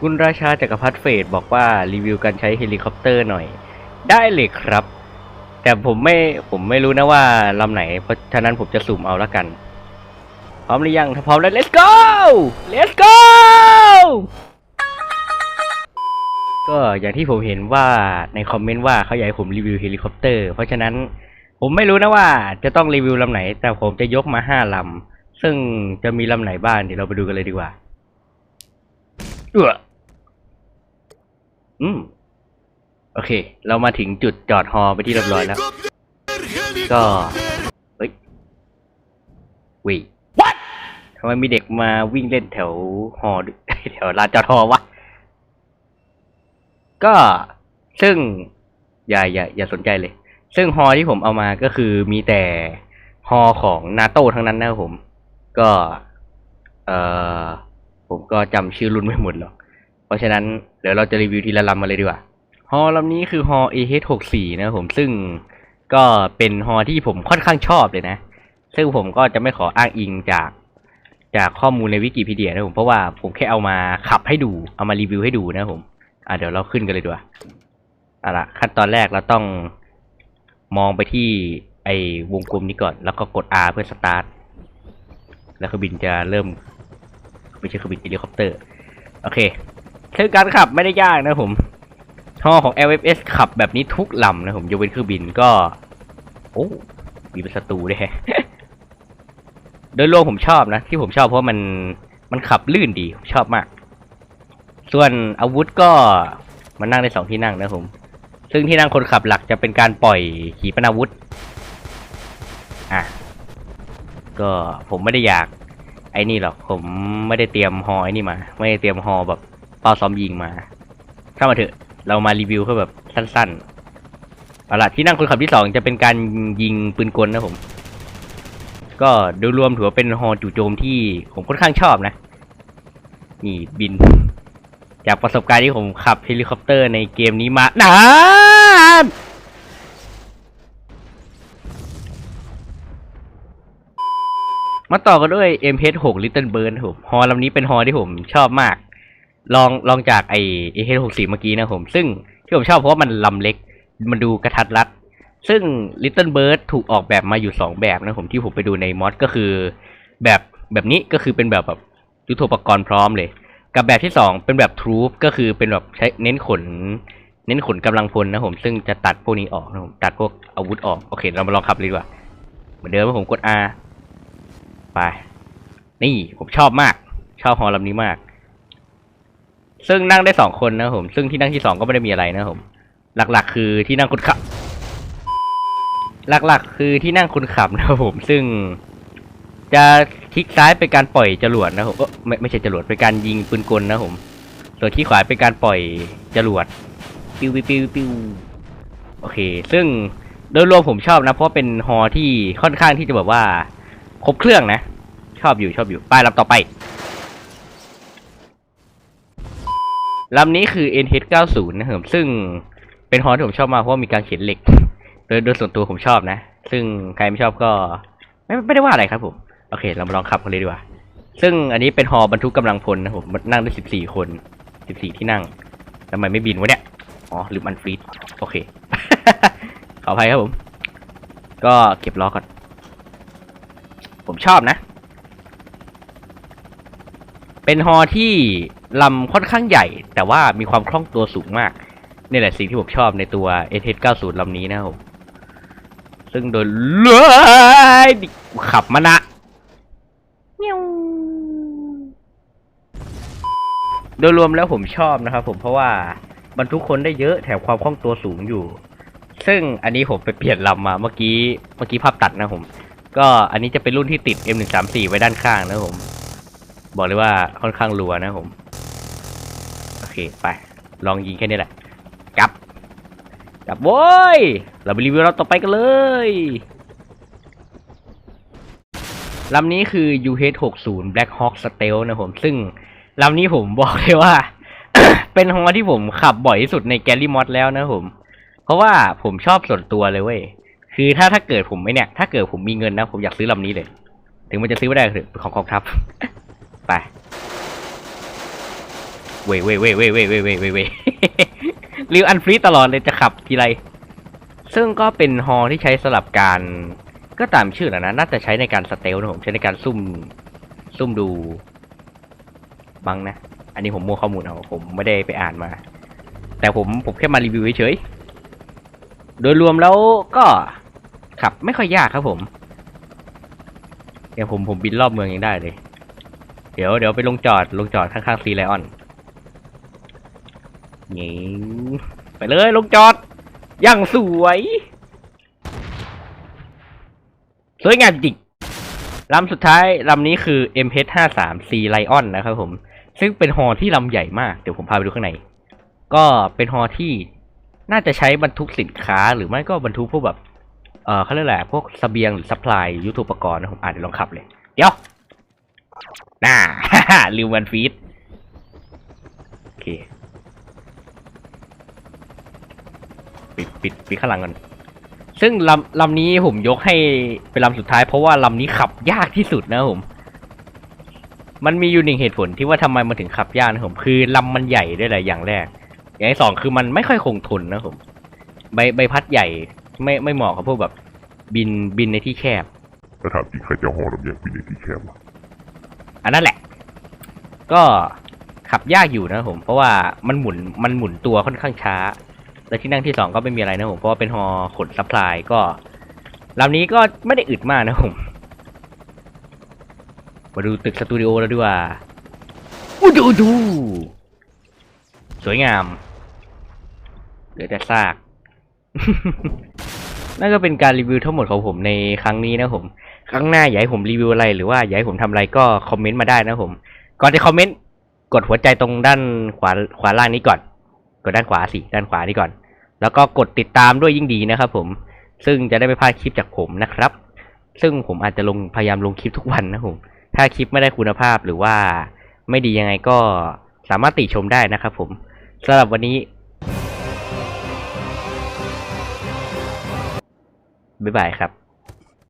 คุณราชาจักรพรรดิเฟดบอกว่ารีวิวการใช้เฮลิคอปเตอร์หน่อย ได้เลยครับ แต่ผมไม่ผมไม่รู้นะว่าลำไหน เพราะฉะนั้นผมจะสุ่มเอาละกัน พร้อมหรือยังถ้าพร้อมแล้ว let's go let's go ก็อย่างที่ผมเห็นว่าในคอมเมนต์ว่าเขาอยากให้ผมรีวิวเฮลิคอปเตอร์ เพราะฉะนั้นผมไม่รู้นะว่าจะต้องรีวิวลำไหน แต่ผมจะยกมาห้าลำซึ่งจะมีลำไหนบ้างเดี๋ยวเราไปดูกันเลยดีกว่า เอออืม โอเค เรามาถึงจุดจอดฮอไปที่เรียบร้อยแล้ว ก็ เฮ้ยวิทำไมมีเด็กมาวิ่งเล่นแถวฮอด้วยแถวลานจอดฮอวะ ก็ซึ่ง อย่าอย่าอย่าสนใจเลย ซึ่งฮอที่ผมเอามาก็คือมีแต่ฮอของนาโต้ทั้งนั้นนะครับผม ก็ เอ่อ ผมก็จำชื่อรุ่นไม่หมดหรอก เพราะฉะนั้นเดี๋ยวเราจะรีวิวทีละลำมาเลยดีกว่า ฮอลำนี้คือฮอ AH64 นะผมซึ่งก็เป็นฮอที่ผมค่อนข้างชอบเลยนะ ซึ่งผมก็จะไม่ขออ้างอิงจากจากข้อมูลในวิกิพีเดียนะผมเพราะว่าผมแค่เอามาขับให้ดู เอามารีวิวให้ดูนะผม อะเดี๋ยวเราขึ้นกันเลยดีกว่าเอาละขั้นตอนแรกเราต้องมองไปที่ไอ้วงกลมนี้ก่อน แล้วก็กด R เพื่อสตาร์ท แล้วเครื่องบินจะเริ่ม ไม่ใช่เครื่องบินเฮลิคอปเตอร์ โอเคซึ่งการขับไม่ได้ยากนะผมฮอของ LFS ขับแบบนี้ทุกลำนะผมยกเว้นเครื่องบินก็ โอ้มีเป็นศัตรูด้วยโดยรวมผมชอบนะ ที่ผมชอบเพราะมันมันขับลื่นดีผมชอบมาก ส่วนอาวุธก็มันนั่งได้สองที่นั่งนะผม ซึ่งที่นั่งคนขับหลักจะเป็นการปล่อยขีปนาวุธ อะ ก็ผมไม่ได้อยาก ไอ้นี่หรอกผมไม่ได้เตรียมฮอไอ้นี่มา ไม่ได้เตรียมฮอแบบเป้าซ้อมยิงมาถ้ามาเถอะ เรามารีวิวแค่อแบบสั้นๆเอาล่ะที่นั่งคนขับที่สองจะเป็นการยิงปืนกลนะผม ก็โดยรวมถือว่าเป็นฮอจู่โจมที่ผมค่อนข้างชอบนะ นี่บิน จากประสบการณ์ที่ผมขับเฮลิคอปเตอร์ในเกมนี้มานาน มาต่อกันด้วย MH6 Little Bird ครับผมฮอลำนี้เป็นฮอที่ผมชอบมาก ลองลองจากไอ MH60 เมื่อกี้นะผม ซึ่งที่ผมชอบเพราะว่ามันลำเล็ก มันดูกระทัดรัด ซึ่ง Little Bird ถูกออกแบบมาอยู่สองแบบนะผมที่ผมไปดูในมอดก็คือ แบบแบบนี้ก็คือเป็นแบบแบบยุทโธปกรณ์พร้อมเลย กับแบบที่สองเป็นแบบทรูปก็คือเป็นแบบใช้เน้นขน เน้นขนกำลังพลนะผมซึ่งจะตัดพวกนี้ออกนะผมตัดพวกอาวุธออกโอเค เรามาลองขับเลยดีกว่าเหมือนเดิมผมกด R ไป นี่ผมชอบมาก ชอบฮอลำนี้มาก ซึ่งนั่งได้สองคนนะผม ซึ่งที่นั่งที่สองก็ไม่ได้มีอะไรนะผม หลักๆ คือที่นั่งคนขับ หลักๆ คือที่นั่งคนขับนะผม ซึ่งจะคลิกซ้ายเป็นการปล่อยจรวดนะผมเออไม่ไม่ใช่จรวดเป็นการยิงปืนกลนะผม ส่วนคลิกขวาเป็นการปล่อยจรวด ปิ้วปิ้วปิ้วปิ้วโอเค ซึ่งโดยรวมผมชอบนะ เพราะเป็นฮอที่ค่อนข้างที่จะแบบว่า ครบเครื่องนะ ชอบอยู่ชอบอยู่ ไปลำต่อไปลำนี้คือ NH90 นะครับซึ่งเป็นฮอที่ผมชอบมากเพราะามีการเขียนเหล็ก โดยโดยส่วนตัวผมชอบนะ ซึ่งใครไม่ชอบก็ ไม่ไม่ได้ว่าอะไรครับผม โอเค เรามาลองขับกันเลยดีกว่า ซึ่งอันนี้เป็นฮอบรรทุกกำลังพลนะผมนั่งได้สิบสี่คนสิบสี่ที่นั่งทำไมไม่บินวะเนี่ย อ๋อลืมอันฟรีดโอเค ขออภัยครับผม ก็เก็บล้อก่อน ผมชอบนะ เป็นฮอที่ลำค่อนข้างใหญ่ แต่ว่ามีความคล่องตัวสูงมากนี่แหละสิ่งที่ผมชอบในตัว SH90 ลำนี้นะครับผมซึ่งโดยเลยขับมานะเงี้ยวโดยรวมแล้วผมชอบนะครับผมเพราะว่าบรรทุกคนได้เยอะแถมความคล่องตัวสูงอยู่ ซึ่งอันนี้ผมไปเปลี่ยนลำมาเมื่อกี้เมื่อกี้ภาพตัดนะผม ก็อันนี้จะเป็นรุ่นที่ติด M134 ไว้ด้านข้างนะผม บอกเลยว่าค่อนข้างรัวนะผม โอเคไป ลองยิงแค่นี้แหละกลับกลับโว้ย เราไปรีวิวเราต่อไปกันเลยลำนี้คือ UH60 Black Hawk Stealth นะผม ซึ่งลำนี้ผมบอกเลยว่า เป็นฮอที่ผมขับบ่อยที่สุดในแกลลี่มอดแล้วนะผม เพราะว่าผมชอบส่วนตัวเลยเว้ย คือถ้าถ้าเกิดผมไม่เนี่ย ถ้าเกิดผมมีเงินนะ ผมอยากซื้อลำนี้เลย ถึงมันจะซื้อไม่ได้ก็เถอของกองทัพ ไป เว้ยเว้ยเว้ยเว้ยเว้ยเว้ยเว้ยเว้ยรีวอันฟรีตลอดเลยจะขับทีไร ซึ่งก็เป็นฮอที่ใช้สลับการ ก็ตามชื่อแหละนะ น่าจะใช้ในการสเตลนะผม ใช้ในการซุ่ม ซุ่มดู บังนะ อันนี้ผมมั่วข้อมูลเอา ผมไม่ได้ไปอ่านมา แต่ผมผมแค่มารีวิวเฉยโดยรวมแล้วก็ ขับ ไม่ค่อยยากครับผมเดี๋ยวผมผมบินรอบเมืองยังได้เลย เดี๋ยวเดี๋ยวไปลงจอดลงจอดข้างๆซีไลออนยิงไปเลยลงจอดอย่างสวย สวยงามจริงลำสุดท้ายลำนี้คือ MH53C Lion นะครับผม ซึ่งเป็นฮอที่ลำใหญ่มาก เดี๋ยวผมพาไปดูข้างใน ก็เป็นฮอที่น่าจะใช้บรรทุกสินค้าหรือไม่ก็บรรทุกพวกแบบ เออเขาเรียกแหละพวกสเสบียงหรือซัพพลายยุทโธปกรณ์นะผมอ่านเดี๋ยวลองขับเลย เดี๋ยว น่าลืมวันฟีดโอเค ปิดปิดปิดข้างหลังก่อนซึ่งลำลำนี้ผมยกให้เป็นลำสุดท้ายเพราะว่าลำนี้ขับยากที่สุดนะผม มันมีอยู่หนึ่งเหตุผลที่ว่าทำไมมันถึงขับยากนะผม คือลำมันใหญ่ด้วยแหละอย่างแรก อย่างที่สองคือมันไม่ค่อยคงทนนะผม ใบใบพัดใหญ่ ไม่ไม่เหมาะกับพวกแบบบินบินในที่แคบถ้าถามจริงใครจะห่อลำไยปีในที่แคบวะอันนั้นแหละ ก็ขับยากอยู่นะครับผม เพราะว่ามันหมุนมันหมุนตัวค่อนข้างช้า และที่นั่งที่สองก็ไม่มีอะไรนะผม เพราะว่าเป็นฮอขนซัพพลายก็ลำนี้ก็ไม่ได้อึดมากนะผม มาดูตึกสตูดิโอแล้วดีกว่าอู้ดูดู สวยงาม เหลือแต่ซาก นั่นก็เป็นการรีวิวทั้งหมดของผมในครั้งนี้นะผม ครั้งหน้าอยากให้ผมรีวิวอะไรหรือว่าอยากให้ผมทำอะไรก็คอมเมนต์มาได้นะผม ก่อนจะคอมเมนต์กดหัวใจตรงด้านขวาขวาล่างนี้ก่อน กดด้านขวาสิด้านขวานี้ก่อน แล้วก็กดติดตามด้วยยิ่งดีนะครับผม ซึ่งจะได้ไม่พลาดคลิปจากผมนะครับ ซึ่งผมอาจจะลงพยายามลงคลิปทุกวันนะผม ถ้าคลิปไม่ได้คุณภาพหรือว่าไม่ดียังไงก็สามารถติชมได้นะครับผมสำหรับวันนี้ บ๊ายบายครับ